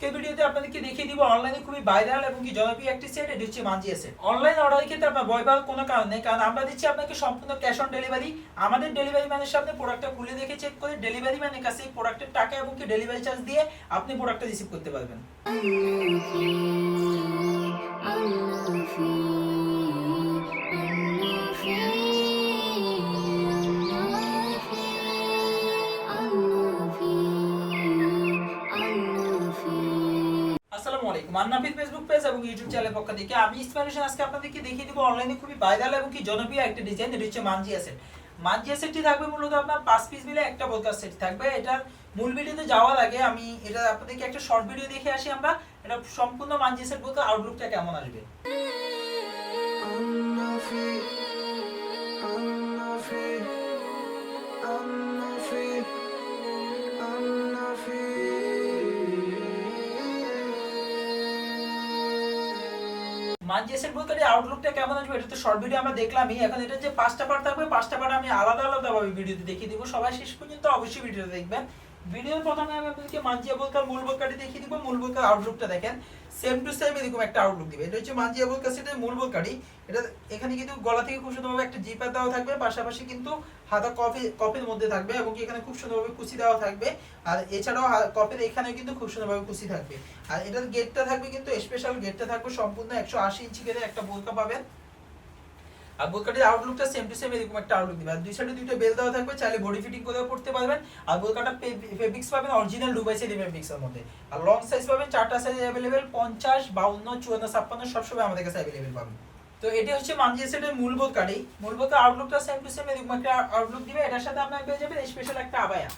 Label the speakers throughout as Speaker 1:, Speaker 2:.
Speaker 1: আজকের ভিডিওতে আপনাদেরকে দেখিয়ে দিব অনলাইনে খুবই ভাইরাল এবং কি জনপ্রিয় একটি সেট এটি হচ্ছে মানজি সেট অনলাইন অর্ডারের ক্ষেত্রে আপনার ভয় পাওয়ার কোনো কারণ নেই, কারণ আমরা দিচ্ছি আপনাকে সম্পূর্ণ ক্যাশ অন ডেলিভারি আমাদের ডেলিভারি ম্যানের সামনে প্রোডাক্টটা খুলে দেখে চেক করে ডেলিভারি ম্যানের কাছে প্রোডাক্টের টাকা এবং কি ডেলিভারি চার্জ দিয়ে আপনি প্রোডাক্টটা রিসিভ করতে পারবেন। আলাইকুম। আন্নাফিদ ফেসবুক পেজ এবং ইউটিউব চ্যানেলের পক্ষ থেকে আমি ইসমাইল আজকে আপনাদেরকে দেখিয়ে দিব অনলাইনে খুবই ভাইরাল এবং কি জনপ্রিয় একটা ডিজাইন এটা হচ্ছে মানজি সেট মানজি সেটটি থাকবে মূলত আপনার পাঁচ পিস মিলে একটা বোলকার সেট থাকবে। এটার মূল ভিডিওতে যাওয়ার আগে আমি এটা আপনাদেরকে একটা শর্ট ভিডিও দেখে আসি আমরা। এটা সম্পূর্ণ মানজি সেট বলতে আউটলুকটা কেমন আসবে? মানজেসের বলতে আউটলুকটা কেমন আসবে, এটা তো শর্ট ভিডিও আমরা দেখলামই। এখন এটা যে পাঁচটা পার্ট থাকবে, পাঁচটা পার্ট আমি আলাদা আলাদাভাবে ভিডিওতে দেখিয়ে দিব। সবাই শেষ পর্যন্ত অবশ্যই ভিডিওতে দেখবেন। ভিডিওর প্রথমে আমি আপনাদেরকে মানজিয়া বলকার মূল বলকাটি দেখিয়ে দিব, মূল বলকার আউটলুকটা দেখেন। সেম টু সেম এরকম একটা আউটলুক দিবে। এটা হচ্ছে মানজিয়া বলকার সেটের মূল বলকাটি। এটা এখানে কিন্তু গলা থেকে খুব সুন্দরভাবে একটা জিপার দেওয়া থাকবে, পাশাপাশি কিন্তু হাতা কফি, কফির মধ্যে থাকবে এবং এখানে খুব সুন্দরভাবে কুচি দেওয়া থাকবে। আর এছাড়াও কফির এখানেও কিন্তু খুব সুন্দরভাবে কুচি থাকবে। আর এটার গেটটা থাকবে কিন্তু স্পেশাল গেটটা থাকবে, সম্পূর্ণ একশো আশি ইঞ্চি করে একটা বোলকা পাবেন। আর বোলকাটির আউটলুকটা সেম টু সেম এরকম একটা আউটলুক দিবে। আর দুই সাইডে দুইটা বেল দেওয়া থাকবে, চাইলে বডি ফিটিং করেও পড়তে পারবেন। আর বোলকাটা ফেব্রিক্স পাবেন অরিজিনাল দুবাই সাইড ফেব্রিক্সের মধ্যে। আর লং সাইজ পাবেন, চারটা সাইজ অ্যাভেলেবেল পঞ্চাশ, বাউন্ন, চুয়ান্ন, ছাপ্পান্ন সবসময় আমাদের কাছে অ্যাভেলেবেল পাবেন। তো এটি হচ্ছে মানজি সেটের মূল বোলকাটি মূল বোলকার আউটলুকটা সেম টু সেম এরকম একটা আউটলুক দিবে। এটার সাথে আপনার পেয়ে যাবেন স্পেশাল একটা আবায়া।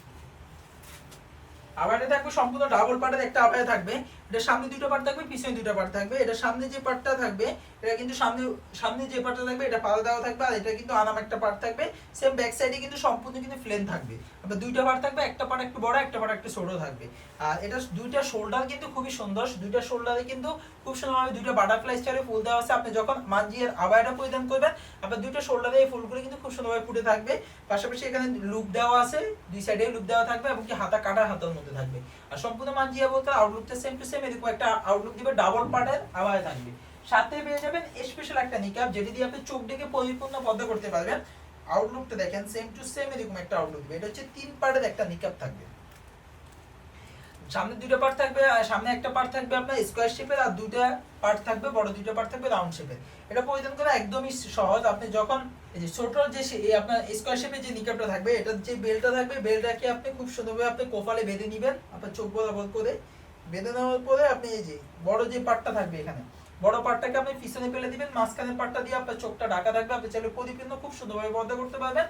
Speaker 1: আবায়াটা থাকবে সম্পূর্ণ ডাবল পার্টের একটা আবায়া থাকবে। এটা সামনে দুটো পার্ট থাকবে, পিছনে দুটো পার্ট থাকবে। এটা সামনে যে পার্টটা থাকবে, এটা কিন্তু সামনে সামনে যে পার্টটা থাকবে, এটা পাতা দেওয়া থাকবে আর এটা কিন্তু আনাম একটা পার্ট থাকবে। সেম ব্যাক সাইডে কিন্তু সম্পূর্ণ কিন্তু প্লেন থাকবে। আপনার দুইটা পার্ট থাকবে, একটা পার্ট একটু বড়, একটা পার্ট একটু ছোট থাকবে। আর এটা দুইটা শোল্ডার কিন্তু খুবই সুন্দর। দুইটা শোল্ডারে কিন্তু খুব সুন্দরভাবে দুইটা বাটারফ্লাই স্টাইলে ফুল দেওয়া আছে। আপনি যখন মানজিয়ার আবায়াটা পরিধান করবেন, আপনার দুইটা শোল্ডারে এই ফুলগুলো কিন্তু খুব সুন্দরভাবে ফুটে থাকবে। পাশাপাশি এখানে লুক দেওয়া আছে, দুই সাইডে লুক দেওয়া থাকবে এবং কি হাতা কাটা হাতার মধ্যে থাকবে। আর সম্পূর্ণ মানজিয়া বলতে আউটলুকটা সেম টু সেম এরকম একটা আউটলুক দিবে ডাবল পার্টের থাকবে সাথে পেয়ে যাবেন স্পেশাল একটা যেটি দিয়ে আপনি চোখ ডেকে পরিপূর্ণ করতে পারবেন। আউটলুকটা দেখেন সেম টু সেম এরকম একটা আউটলুক দিবে। এটা হচ্ছে তিন পার্টের একটা থাকবে। সামনে দুটো পার্ট থাকবে সামনে একটা পার্ট থাকবে আপনার স্কোয়ার শেপের আর পার্ট থাকবে, বড় দুইটা পার্ট থাকবে রাউন্ড শেপের এটা পরিধান করা একদমই সহজ। আপনি যখন এই যে ছোট যে আপনার স্কোয়ার শেপের যে নিকাপটা থাকবে, এটার যে বেলটা থাকবে বেলটাকে আপনি খুব সুন্দরভাবে আপনি কোফালে বেঁধে নেবেন, আপনার চোখ বরাবর করে। বেঁধে নেওয়ার পরে আপনি এই যে বড় যে পাটটা থাকবে এখানে, বড় পাটটাকে আপনি পিছনে ফেলে দিবেন, মাঝখানের পাটটা দিয়ে আপনার চোখটা ঢাকা থাকবে, আপনি চাইলে পরিপূর্ণ খুব সুন্দরভাবে পর্দা করতে পারবেন।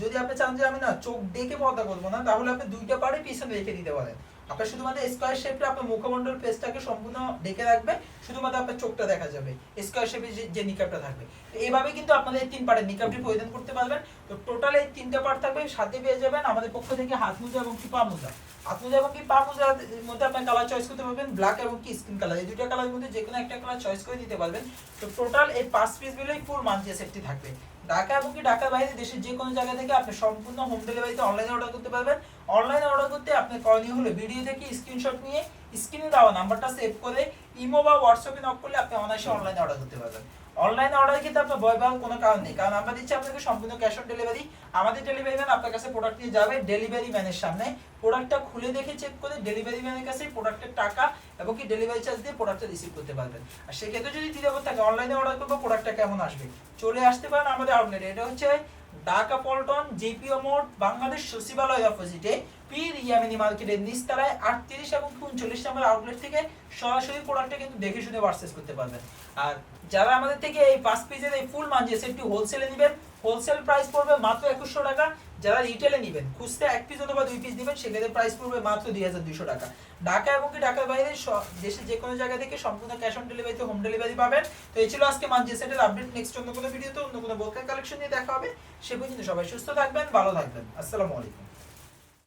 Speaker 1: যদি আপনি চান যে আমি না চোখ ডেকে পর্দা করব না, তাহলে আপনি দুইটা পাড়ে পিছনে রেখে দিতে পারেন। আপনার শুধুমাত্র স্কোয়ার আপনার মুখমণ্ডল পেজটাকে সম্পূর্ণ ঢেকে রাখবে, শুধুমাত্র আপনার চোখটা দেখা যাবে স্কোয়ার শেপে যে নিকাপটা থাকবে। এইভাবে কিন্তু আপনাদের তিন নিকাপটি পরিধান করতে পারবেন। তো টোটাল এই তিনটা পার্ট থাকবে, সাথে পেয়ে যাবেন আমাদের পক্ষ থেকে হাত মোজা এবং কি পা মোজা হাত মোজা এবং কি পা মোজার মধ্যে আপনার কালার চয়েস করতে পারবেন ব্ল্যাক এবং কি স্কিন কালার এই দুইটা কালারের মধ্যে যে কোনো একটা কালার চয়েস করে দিতে পারবেন। তো টোটাল এই পাঁচ পিস ফুল মান্থলি সেটটি থাকবে। ঢাকা এবং কি ঢাকার বাইরে দেশের যে কোনো জায়গা থেকে আপনি সম্পূর্ণ হোম ডেলিভারিতে অনলাইনে অর্ডার করতে পারবেন। অনলাইনে অর্ডার করতে আপনার করণীয় হলো ভিডিও থেকে স্ক্রিনশট নিয়ে স্ক্রিনে দেওয়া নাম্বারটা সেভ করে ইমো বা হোয়াটসঅ্যাপে নক করলে আপনি অনায়াসে অনলাইনে অর্ডার করতে পারবেন। অনলাইনে অর্ডার কিন্তু আপনার ভয় পাওয়ার কোনো কারণ নেই। কারণ আমরা দিচ্ছি আপনাকে সম্পূর্ণ ক্যাশ অন ডেলিভারি আমাদের ডেলিভারি ম্যান আপনার কাছে প্রোডাক্ট নিয়ে যাবে ডেলিভারি ম্যানের সামনে। প্রোডাক্টটা খুলে দেখে চেক করে ডেলিভারি ম্যানের কাছে প্রোডাক্টের টাকা এবং কি ডেলিভারি চার্জ দিয়ে প্রোডাক্টটা রিসিভ করতে পারবেন। আর সেক্ষেত্রে যদি দ্বিধাবোধ থাকে অনলাইনে অর্ডার করব প্রোডাক্টটা কেমন আসবে? চলে আসতে পারেন আমাদের আউটলেটে এটা হচ্ছে ঢাকা পল্টন জিপিও মোড বাংলাদেশ সচিবালয় অপোজিটে পীর ইয়ামিনী মার্কেটের এবং আউটলেট থেকে সরাসরি প্রোডাক্টটা কিন্তু দেখে শুনে করতে পারবেন। আর যারা আমাদের থেকে এই পাঁচ পিসের ফুল হোলসেলে নেবেন হোলসেল প্রাইস পড়বে মাত্র একুশশো টাকা। যারা এক পিস অথবা দুই পিস প্রাইস পড়বে মাত্র দুই হাজার দুশো টাকা। এবং কি বাইরে জায়গা থেকে সম্পূর্ণ ক্যাশ অন ডেলিভারিতে হোম ডেলিভারি পাবেন। তো এই ছিল আজকে আপডেট নেক্সট অন্য কোনো অন্য কোনো কালেকশন নিয়ে দেখা হবে। সে পর্যন্ত সবাই সুস্থ থাকবেন, ভালো থাকবেন। আসসালামু